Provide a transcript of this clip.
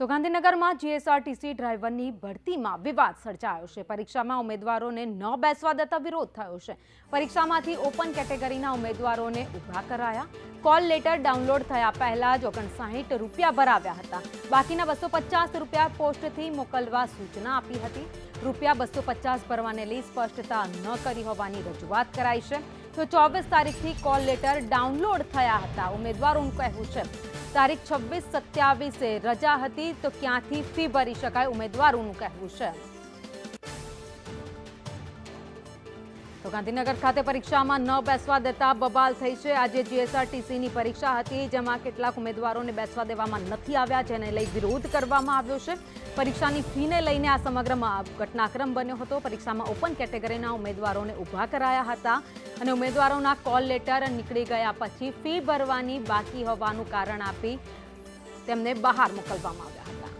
તો ગાંધીનગરમાં જીએસઆરટીસી ડ્રાઈવરની ભરતીમાં વિવાદ સર્જાયો છે. પરીક્ષામાં ઉમેદવારોને ન બેસવા દેતા વિરોધ થયો છે. પરીક્ષામાંથી ઓપન કેટેગરીના ઉમેદવારોને ઊભા કરાયા. કોલ લેટર ડાઉનલોડ થયા પહેલા જ ઓગણસાહીઠ રૂપિયા ભરાવ્યા હતા. બાકીના બસો પચાસ રૂપિયા પોસ્ટથી મોકલવા સૂચના આપી હતી. રૂપિયા બસો પચાસ ભરવાને લઈ સ્પષ્ટતા ન કરી હોવાની રજૂઆત કરાઈ છે. તો ચોવીસ તારીખથી કોલ લેટર ડાઉનલોડ થયા હતા. ઉમેદવારોનું કહેવું છે, તારીખ છવ્વીસ સત્યાવીસે રજા હતી તો ક્યાંથી ફી ભરી શકાય? ઉમેદવારોનું કહેવું છે. તો ગાંધીનગર ખાતે પરીક્ષામાં ન બેસવા દેતા બબાલ થઈ છે. આજે જીએસઆરટીસીની પરીક્ષા હતી, જેમાં કેટલાક ઉમેદવારોને બેસવા દેવામાં નથી આવ્યા, જેને લઈ વિરોધ કરવામાં આવ્યો છે. પરીક્ષાની ફીને લઈને આ સમગ્ર ઘટનાક્રમ બન્યો હતો. પરીક્ષામાં ઓપન કેટેગરીના ઉમેદવારોને ઊભા કરાયા હતા અને ઉમેદવારોના કોલ લેટર નીકળી ગયા પછી ફી ભરવાની બાકી હોવાનું કારણ આપી તેમને બહાર મોકલવામાં આવ્યા હતા.